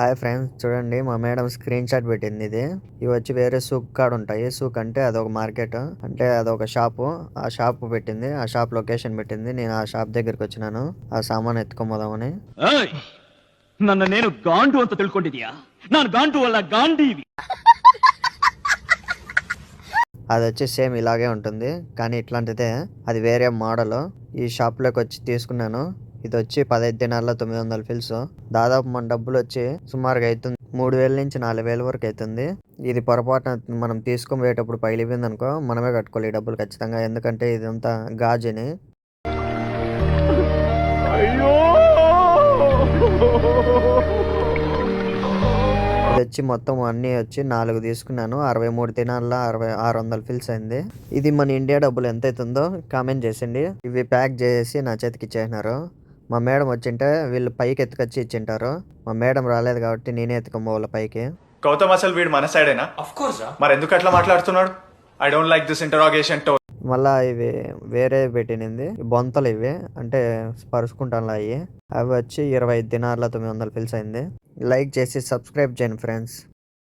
Hi friends చూడండి మా madam screen shot పెట్టింది ఇది. ఇవి వచ్చి వేరే సూక్ కాడ ఉంటాయి. సూక్ అంటే అదొక మార్కెట్ అంటే అదొక షాపు ఆ షాప్ పెట్టింది ఆ షాప్ లొకేషన్ పెట్టింది. నేను ఆ షాప్ దగ్గరికి వచ్చినాను. ఆ సామాన్ ఎత్తుకోమోదామని. నన్ను నేను గాంటు అంత తెలుసుకుంటుందియా? నన్ను వల్ల అది వచ్చి సేమ్ ఇలాగే ఉంటుంది. కానీ ఇట్లాంటిదే అది వేరే మోడల్ ఈ షాప్లోకి వచ్చి తీసుకున్నాను. ఇది వచ్చి పదహైదు దినాల్లో తొమ్మిది వందల ఫిల్స్. దాదాపు మన డబ్బులు వచ్చి సుమారుగా అవుతుంది మూడు వేల నుంచి నాలుగు వేల వరకు అవుతుంది ఇది పొరపాటున మనం తీసుకొని పోయేటప్పుడు పగిలిపోయింది అనుకో మనమే కట్టుకోవాలి ఈ డబ్బులు ఖచ్చితంగా. ఎందుకంటే ఇదంతా గాజుని. ఇది వచ్చి మొత్తం అన్నీ వచ్చి నాలుగు తీసుకున్నాను. అరవై మూడు తినాల్లో అరవై ఆరు వందల ఫిల్స్ అయింది. ఇది మన ఇండియా డబ్బులు ఎంత అవుతుందో కామెంట్ చేసిండి. ఇవి ప్యాక్ చేసి నా చేతికి ఇచ్చేసినారు. మా మేడం వచ్చింటే వీళ్ళు పైకి ఎత్తుకొచ్చి ఇచ్చింటారు. మా మేడం రాలేదు కాబట్టి నేనే ఎత్తుకోబోవాలి పైకి. గౌతమ్ అసలు వీడు మన సైడేనా మరి ఎందుకు అట్లా మాట్లాడుతున్నాడు? I don't like this interrogation to మళ్ళా ఇవి వేరే పెట్టినింది. బొంతలు ఇవి అంటే పరుచుకుంటాను అవి అవి వచ్చి ఇరవై ఐదు దినార్ల తొమ్మిది వందల అయింది. లైక్ చేసి సబ్స్క్రైబ్ చేయండి ఫ్రెండ్స్.